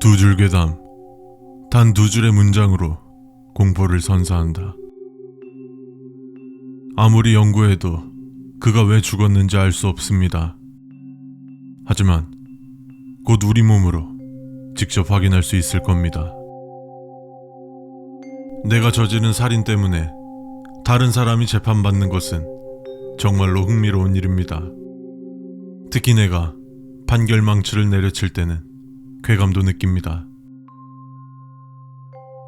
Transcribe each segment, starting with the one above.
두 줄 괴담, 단 두 줄의 문장으로 공포를 선사한다. 아무리 연구해도 그가 왜 죽었는지 알 수 없습니다. 하지만 곧 우리 몸으로 직접 확인할 수 있을 겁니다. 내가 저지른 살인 때문에 다른 사람이 재판받는 것은 정말로 흥미로운 일입니다. 특히 내가 판결 망치를 내려칠 때는 쾌감도 느낍니다.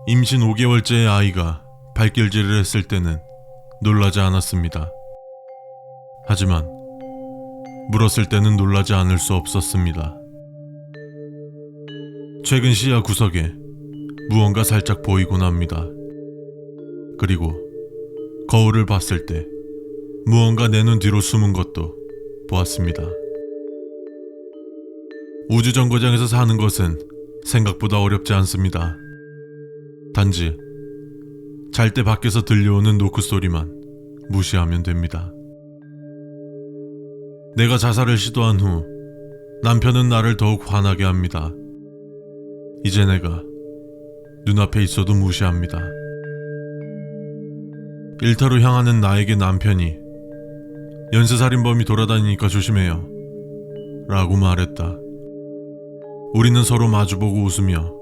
임신 5개월째의 아이가 발길질을 했을 때는 놀라지 않았습니다. 하지만 물었을 때는 놀라지 않을 수 없었습니다. 최근 시야 구석에 무언가 살짝 보이곤 합니다. 그리고 거울을 봤을 때 무언가 내 눈 뒤로 숨은 것도 보았습니다. 우주정거장에서 사는 것은 생각보다 어렵지 않습니다. 단지 잘 때 밖에서 들려오는 노크 소리만 무시하면 됩니다. 내가 자살을 시도한 후 남편은 나를 더욱 화나게 합니다. 이제 내가 눈앞에 있어도 무시합니다. 일터로 향하는 나에게 남편이 연쇄살인범이 돌아다니니까 조심해요. 라고 말했다. 우리는 서로 마주보고 웃으며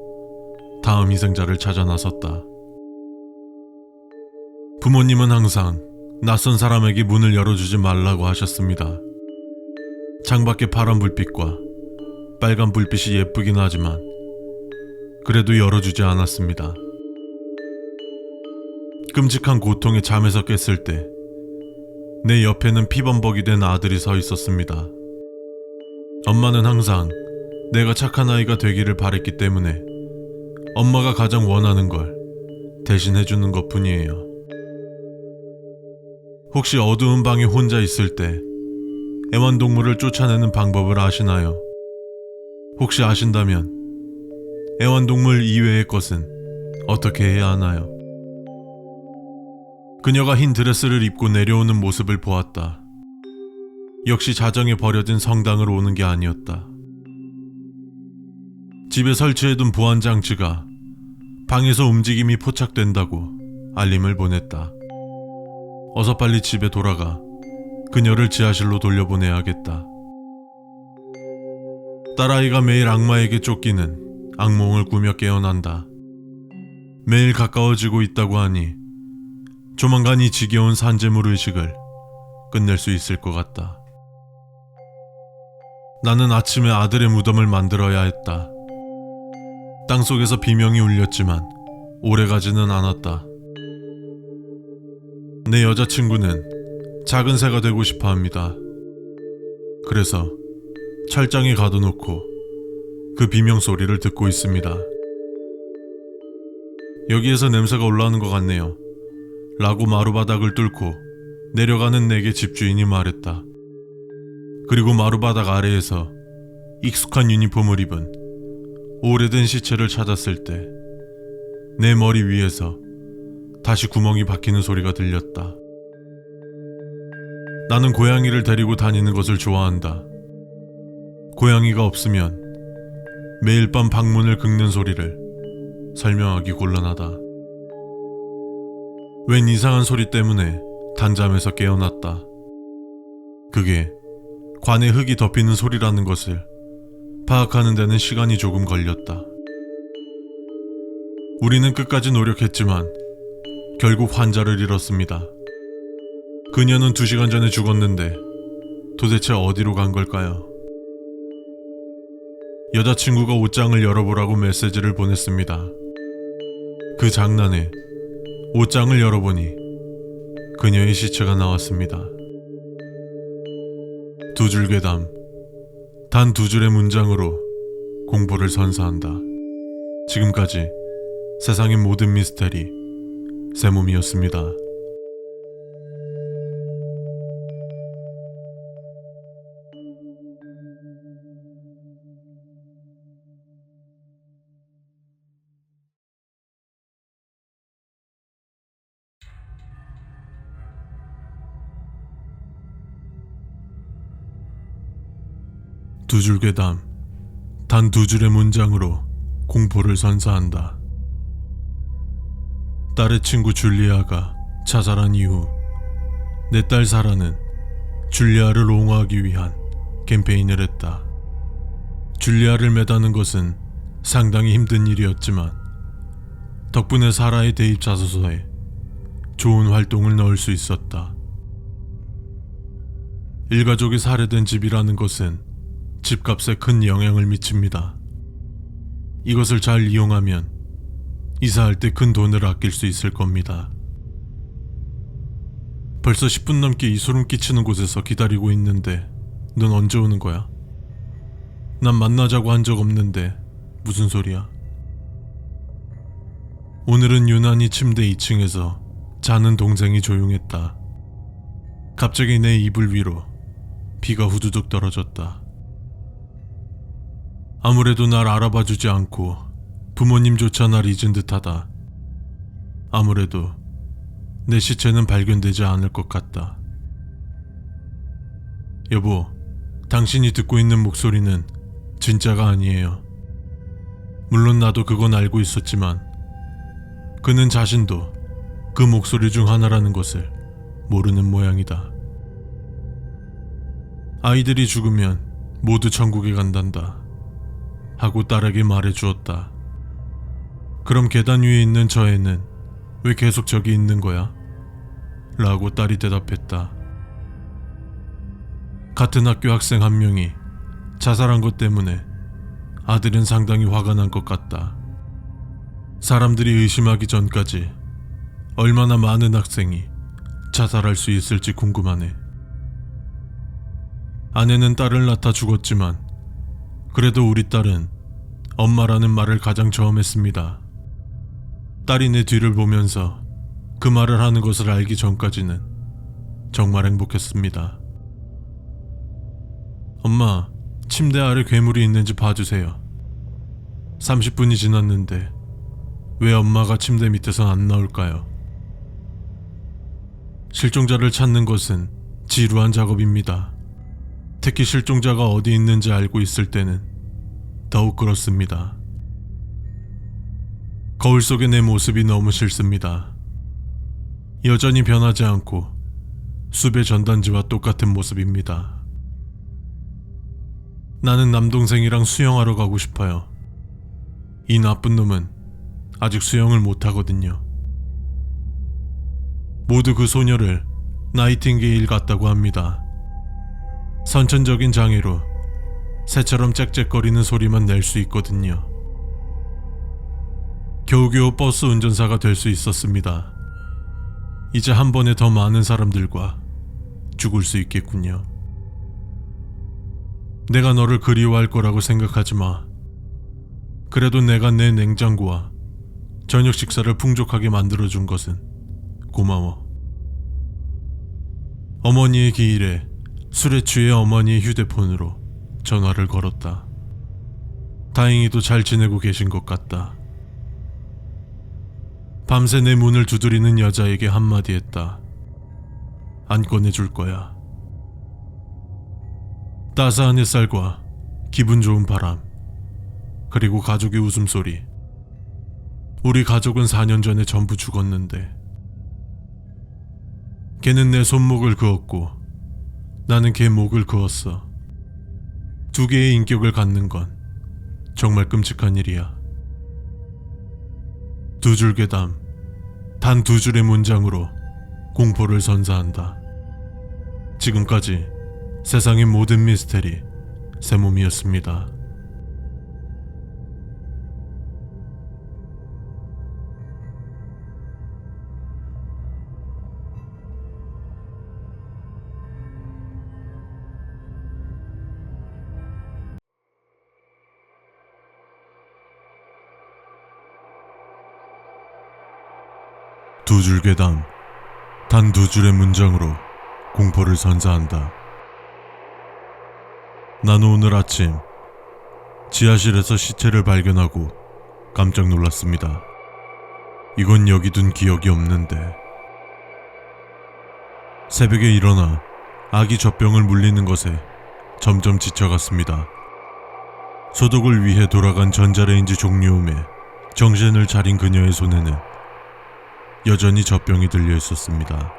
다음 희생자를 찾아 나섰다. 부모님은 항상 낯선 사람에게 문을 열어주지 말라고 하셨습니다. 창밖의 파란 불빛과 빨간 불빛이 예쁘긴 하지만 그래도 열어주지 않았습니다. 끔찍한 고통에 잠에서 깼을 때 내 옆에는 피범벅이 된 아들이 서 있었습니다. 엄마는 항상 내가 착한 아이가 되기를 바랬기 때문에 엄마가 가장 원하는 걸 대신해주는 것 뿐이에요. 혹시 어두운 방에 혼자 있을 때 애완동물을 쫓아내는 방법을 아시나요? 혹시 아신다면 애완동물 이외의 것은 어떻게 해야 하나요? 그녀가 흰 드레스를 입고 내려오는 모습을 보았다. 역시 자정에 버려진 성당으로 오는 게 아니었다. 집에 설치해둔 보안 장치가 방에서 움직임이 포착된다고 알림을 보냈다. 어서 빨리 집에 돌아가 그녀를 지하실로 돌려보내야겠다. 딸아이가 매일 악마에게 쫓기는 악몽을 꾸며 깨어난다. 매일 가까워지고 있다고 하니 조만간 이 지겨운 산재물 의식을 끝낼 수 있을 것 같다. 나는 아침에 아들의 무덤을 만들어야 했다. 땅속에서 비명이 울렸지만 오래가지는 않았다. 내 여자친구는 작은 새가 되고 싶어 합니다. 그래서 철장에 가둬놓고 그 비명 소리를 듣고 있습니다. 여기에서 냄새가 올라오는 것 같네요. 라고 마루바닥을 뚫고 내려가는 내게 집주인이 말했다. 그리고 마루바닥 아래에서 익숙한 유니폼을 입은 오래된 시체를 찾았을 때 내 머리 위에서 다시 구멍이 박히는 소리가 들렸다. 나는 고양이를 데리고 다니는 것을 좋아한다. 고양이가 없으면 매일 밤 방문을 긁는 소리를 설명하기 곤란하다. 웬 이상한 소리 때문에 단잠에서 깨어났다. 그게 관에 흙이 덮이는 소리라는 것을 파악하는 데는 시간이 조금 걸렸다. 우리는 끝까지 노력했지만 결국 환자를 잃었습니다. 그녀는 두 시간 전에 죽었는데 도대체 어디로 간 걸까요? 여자친구가 옷장을 열어보라고 메시지를 보냈습니다. 그 장난에 옷장을 열어보니 그녀의 시체가 나왔습니다. 두 줄 괴담, 단 두 줄의 문장으로 공포를 선사한다. 지금까지 세상의 모든 미스테리, 세몸이었습니다. 두 줄 괴담, 단 두 줄의 문장으로 공포를 선사한다. 딸의 친구 줄리아가 자살한 이후 내 딸 사라는 줄리아를 옹호하기 위한 캠페인을 했다. 줄리아를 매다는 것은 상당히 힘든 일이었지만 덕분에 사라의 대입 자소서에 좋은 활동을 넣을 수 있었다. 일가족이 살해된 집이라는 것은 집값에 큰 영향을 미칩니다. 이것을 잘 이용하면 이사할 때 큰 돈을 아낄 수 있을 겁니다. 벌써 10분 넘게 이 소름 끼치는 곳에서 기다리고 있는데 넌 언제 오는 거야? 난 만나자고 한 적 없는데 무슨 소리야? 오늘은 유난히 침대 2층에서 자는 동생이 조용했다. 갑자기 내 이불 위로 비가 후두둑 떨어졌다. 아무래도 날 알아봐 주지 않고 부모님조차 날 잊은 듯하다. 아무래도 내 시체는 발견되지 않을 것 같다. 여보, 당신이 듣고 있는 목소리는 진짜가 아니에요. 물론 나도 그건 알고 있었지만 그는 자신도 그 목소리 중 하나라는 것을 모르는 모양이다. 아이들이 죽으면 모두 천국에 간단다. 하고 딸에게 말해 주었다. 그럼 계단 위에 있는 저 애는 왜 계속 저기 있는 거야? 라고 딸이 대답했다. 같은 학교 학생 한 명이 자살한 것 때문에 아들은 상당히 화가 난 것 같다. 사람들이 의심하기 전까지 얼마나 많은 학생이 자살할 수 있을지 궁금하네. 아내는 딸을 낳다 죽었지만 그래도 우리 딸은 엄마라는 말을 가장 처음 했습니다. 딸이 내 뒤를 보면서 그 말을 하는 것을 알기 전까지는 정말 행복했습니다. 엄마, 침대 아래 괴물이 있는지 봐주세요. 30분이 지났는데 왜 엄마가 침대 밑에서 안 나올까요? 실종자를 찾는 것은 지루한 작업입니다. 특히 실종자가 어디 있는지 알고 있을 때는 더욱 그렇습니다. 거울 속의 내 모습이 너무 싫습니다. 여전히 변하지 않고 숲의 전단지와 똑같은 모습입니다. 나는 남동생이랑 수영하러 가고 싶어요. 이 나쁜 놈은 아직 수영을 못하거든요. 모두 그 소녀를 나이팅게일 같다고 합니다. 선천적인 장애로 새처럼 짹짹거리는 소리만 낼 수 있거든요. 겨우겨우 버스 운전사가 될 수 있었습니다. 이제 한 번에 더 많은 사람들과 죽을 수 있겠군요. 내가 너를 그리워할 거라고 생각하지 마. 그래도 내가 내 냉장고와 저녁 식사를 풍족하게 만들어준 것은 고마워. 어머니의 기일에 술에 취해 어머니의 휴대폰으로 전화를 걸었다. 다행히도 잘 지내고 계신 것 같다. 밤새 내 문을 두드리는 여자에게 한마디 했다. 안 꺼내줄 거야. 따스한 햇살과 기분 좋은 바람, 그리고 가족의 웃음소리. 우리 가족은 4년 전에 전부 죽었는데, 걔는 내 손목을 그었고, 나는 걔 목을 그었어. 두 개의 인격을 갖는 건 정말 끔찍한 일이야. 두 줄 괴담, 단 두 줄의 문장으로 공포를 선사한다. 지금까지 세상의 모든 미스테리 새 몸이었습니다. 두줄 괴담, 단두 줄의 문장으로 공포를 선사한다. 나는 오늘 아침 지하실에서 시체를 발견하고 깜짝 놀랐습니다. 이건 여기 둔 기억이 없는데. 새벽에 일어나 아기 젖병을 물리는 것에 점점 지쳐갔습니다. 소독을 위해 돌아간 전자레인지 종료음에 정신을 차린 그녀의 손에는 여전히 젖병이 들려 있었습니다.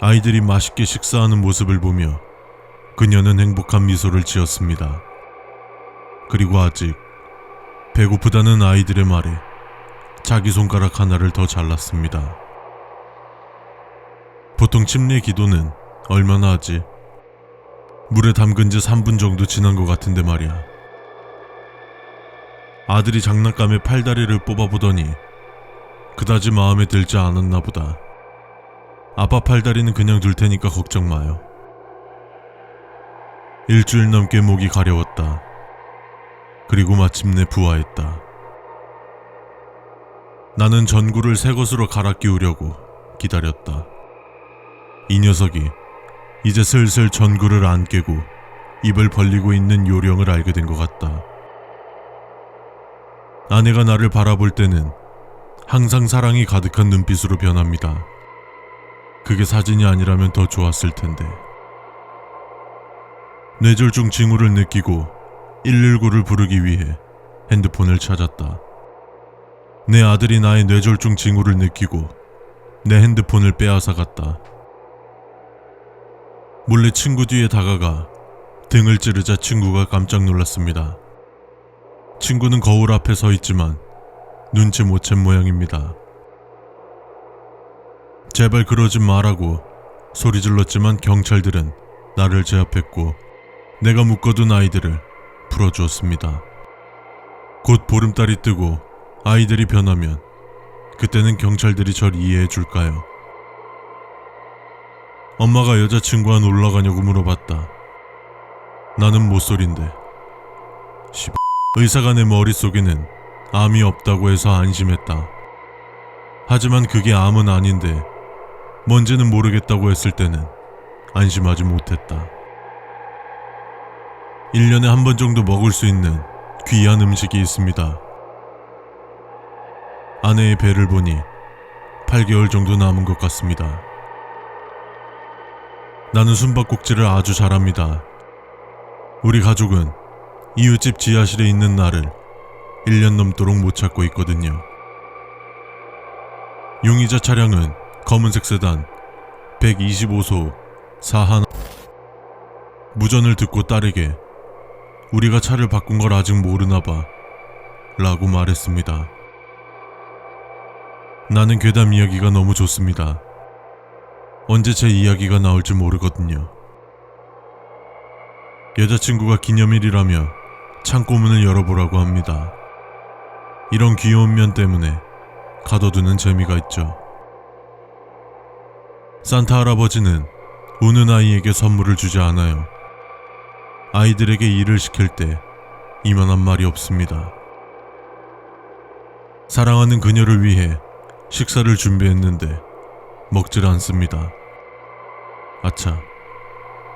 아이들이 맛있게 식사하는 모습을 보며 그녀는 행복한 미소를 지었습니다. 그리고 아직 배고프다는 아이들의 말에 자기 손가락 하나를 더 잘랐습니다. 보통 침례 기도는 얼마나 하지? 물에 담근 지 3분 정도 지난 것 같은데 말이야. 아들이 장난감에 팔다리를 뽑아보더니 그다지 마음에 들지 않았나 보다. 아빠 팔다리는 그냥 둘 테니까 걱정 마요. 일주일 넘게 목이 가려웠다. 그리고 마침내 부화했다. 나는 전구를 새 것으로 갈아 끼우려고 기다렸다. 이 녀석이 이제 슬슬 전구를 안 깨고 입을 벌리고 있는 요령을 알게 된 것 같다. 아내가 나를 바라볼 때는 항상 사랑이 가득한 눈빛으로 변합니다. 그게 사진이 아니라면 더 좋았을 텐데. 뇌졸중 징후를 느끼고 119를 부르기 위해 핸드폰을 찾았다. 내 아들이 나의 뇌졸중 징후를 느끼고 내 핸드폰을 빼앗아 갔다. 몰래 친구 뒤에 다가가 등을 찌르자 친구가 깜짝 놀랐습니다. 친구는 거울 앞에 서 있지만 눈치 못 챈 모양입니다. 제발 그러지 말라고 소리 질렀지만 경찰들은 나를 제압했고 내가 묶어둔 아이들을 풀어주었습니다. 곧 보름달이 뜨고 아이들이 변하면 그때는 경찰들이 절 이해해 줄까요? 엄마가 여자친구와 놀러 가냐고 물어봤다. 나는 모쏠인데. 씨. 의사가 내 머릿속에는 암이 없다고 해서 안심했다. 하지만 그게 암은 아닌데 뭔지는 모르겠다고 했을 때는 안심하지 못했다. 1년에 한 번 정도 먹을 수 있는 귀한 음식이 있습니다. 아내의 배를 보니 8개월 정도 남은 것 같습니다. 나는 숨바꼭질을 아주 잘합니다. 우리 가족은 이웃집 지하실에 있는 나를 1년 넘도록 못 찾고 있거든요. 용의자 차량은 검은색 세단 125소 4한 무전을 듣고 딸에게 우리가 차를 바꾼 걸 아직 모르나 봐 라고 말했습니다. 나는 괴담 이야기가 너무 좋습니다. 언제 제 이야기가 나올지 모르거든요. 여자친구가 기념일이라며 창고문을 열어보라고 합니다. 이런 귀여운 면 때문에 가둬두는 재미가 있죠. 산타 할아버지는 우는 아이에게 선물을 주지 않아요. 아이들에게 일을 시킬 때 이만한 말이 없습니다. 사랑하는 그녀를 위해 식사를 준비했는데 먹질 않습니다. 아차,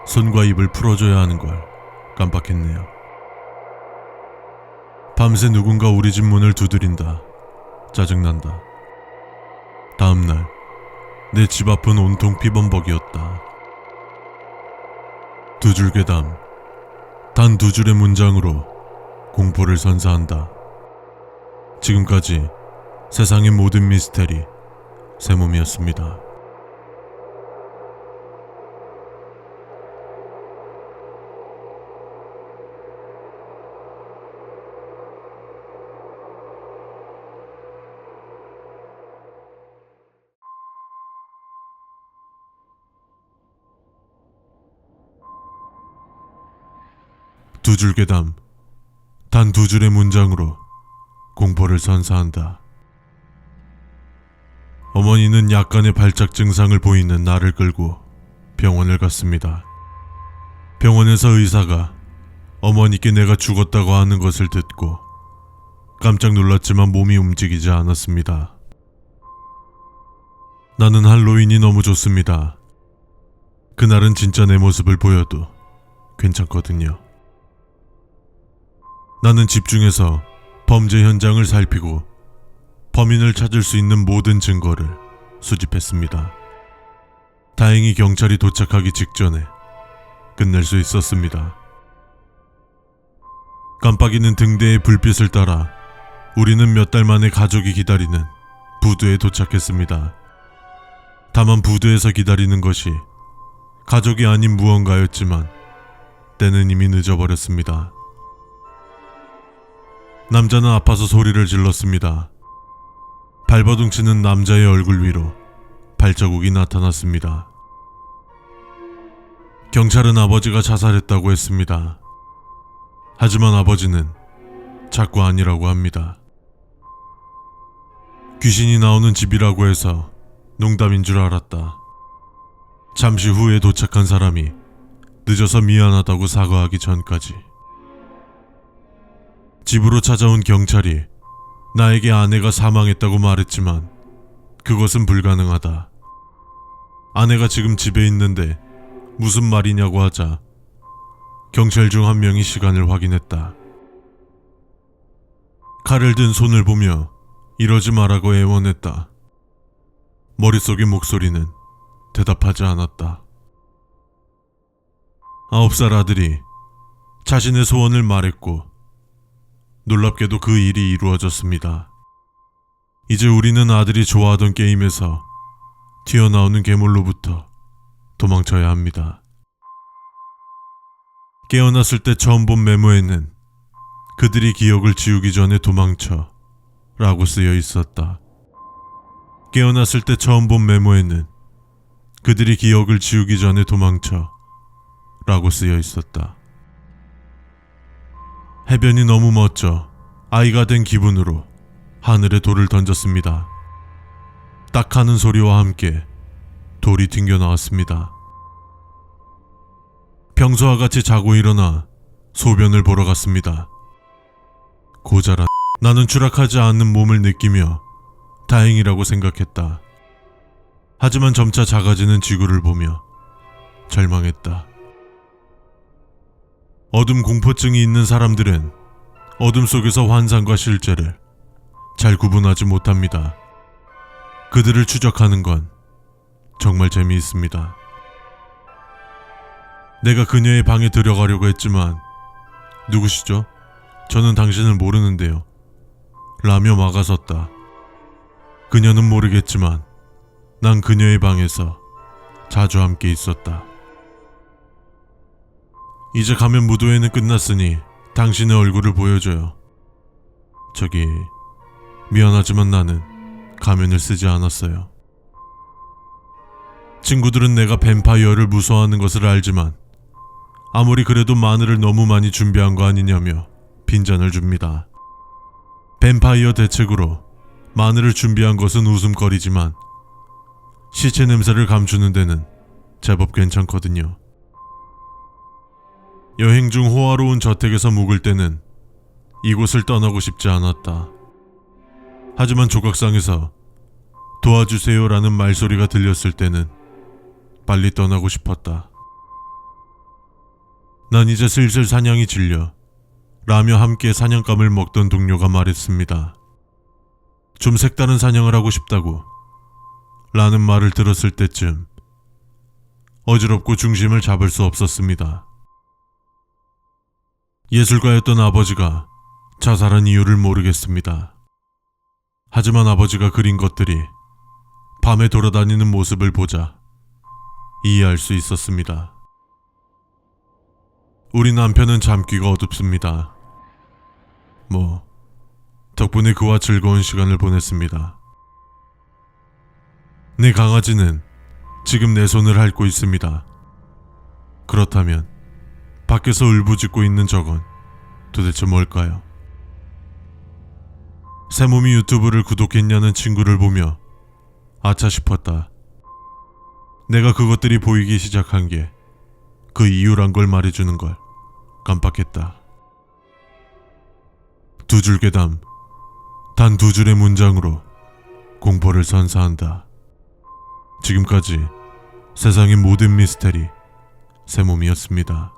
손과 입을 풀어줘야 하는 걸 깜빡했네요. 밤새 누군가 우리 집 문을 두드린다. 짜증난다. 다음날, 내 집 앞은 온통 피범벅이었다. 두 줄 괴담, 단 두 줄의 문장으로 공포를 선사한다. 지금까지 세상의 모든 미스테리, 새 몸이었습니다. 줄 괴담, 단 두 줄의 문장으로 공포를 선사한다. 어머니는 약간의 발작 증상을 보이는 나를 끌고 병원을 갔습니다. 병원에서 의사가 어머니께 내가 죽었다고 하는 것을 듣고 깜짝 놀랐지만 몸이 움직이지 않았습니다. 나는 할로윈이 너무 좋습니다. 그날은 진짜 내 모습을 보여도 괜찮거든요. 나는 집중해서 범죄 현장을 살피고 범인을 찾을 수 있는 모든 증거를 수집했습니다. 다행히 경찰이 도착하기 직전에 끝낼 수 있었습니다. 깜빡이는 등대의 불빛을 따라 우리는 몇 달 만에 가족이 기다리는 부두에 도착했습니다. 다만 부두에서 기다리는 것이 가족이 아닌 무언가였지만 때는 이미 늦어버렸습니다. 남자는 아파서 소리를 질렀습니다. 발버둥치는 남자의 얼굴 위로 발자국이 나타났습니다. 경찰은 아버지가 자살했다고 했습니다. 하지만 아버지는 자꾸 아니라고 합니다. 귀신이 나오는 집이라고 해서 농담인 줄 알았다. 잠시 후에 도착한 사람이 늦어서 미안하다고 사과하기 전까지. 집으로 찾아온 경찰이 나에게 아내가 사망했다고 말했지만 그것은 불가능하다. 아내가 지금 집에 있는데 무슨 말이냐고 하자 경찰 중 한 명이 시간을 확인했다. 칼을 든 손을 보며 이러지 말라고 애원했다. 머릿속의 목소리는 대답하지 않았다. 아홉 살 아들이 자신의 소원을 말했고 놀랍게도 그 일이 이루어졌습니다. 이제 우리는 아들이 좋아하던 게임에서 튀어나오는 괴물로부터 도망쳐야 합니다. 깨어났을 때 처음 본 메모에는 그들이 기억을 지우기 전에 도망쳐 라고 쓰여 있었다. 깨어났을 때 처음 본 메모에는 그들이 기억을 지우기 전에 도망쳐 라고 쓰여 있었다. 해변이 너무 멋져 아이가 된 기분으로 하늘에 돌을 던졌습니다. 딱 하는 소리와 함께 돌이 튕겨 나왔습니다. 평소와 같이 자고 일어나 소변을 보러 갔습니다. 고자란 나는 추락하지 않는 몸을 느끼며 다행이라고 생각했다. 하지만 점차 작아지는 지구를 보며 절망했다. 어둠 공포증이 있는 사람들은 어둠 속에서 환상과 실제를 잘 구분하지 못합니다. 그들을 추적하는 건 정말 재미있습니다. 내가 그녀의 방에 들어가려고 했지만 누구시죠? 저는 당신을 모르는데요. 라며 막아섰다. 그녀는 모르겠지만 난 그녀의 방에서 자주 함께 있었다. 이제 가면 무도회는 끝났으니 당신의 얼굴을 보여줘요. 저기 미안하지만 나는 가면을 쓰지 않았어요. 친구들은 내가 뱀파이어를 무서워하는 것을 알지만 아무리 그래도 마늘을 너무 많이 준비한 거 아니냐며 빈잔을 줍니다. 뱀파이어 대책으로 마늘을 준비한 것은 웃음거리지만 시체 냄새를 감추는 데는 제법 괜찮거든요. 여행 중 호화로운 저택에서 묵을 때는 이곳을 떠나고 싶지 않았다. 하지만 조각상에서 도와주세요라는 말소리가 들렸을 때는 빨리 떠나고 싶었다. 난 이제 슬슬 사냥이 질려 라며 함께 사냥감을 먹던 동료가 말했습니다. 좀 색다른 사냥을 하고 싶다고 라는 말을 들었을 때쯤 어지럽고 중심을 잡을 수 없었습니다. 예술가였던 아버지가 자살한 이유를 모르겠습니다. 하지만 아버지가 그린 것들이 밤에 돌아다니는 모습을 보자 이해할 수 있었습니다. 우리 남편은 잠귀가 어둡습니다. 뭐, 덕분에 그와 즐거운 시간을 보냈습니다. 내 강아지는 지금 내 손을 핥고 있습니다. 그렇다면, 밖에서 울부짖고 있는 저건 도대체 뭘까요? 새몸이 유튜브를 구독했냐는 친구를 보며 아차 싶었다. 내가 그것들이 보이기 시작한 게 그 이유란 걸 말해주는 걸 깜빡했다. 두 줄 괴담, 단 두 줄의 문장으로 공포를 선사한다. 지금까지 세상의 모든 미스테리, 새몸이었습니다.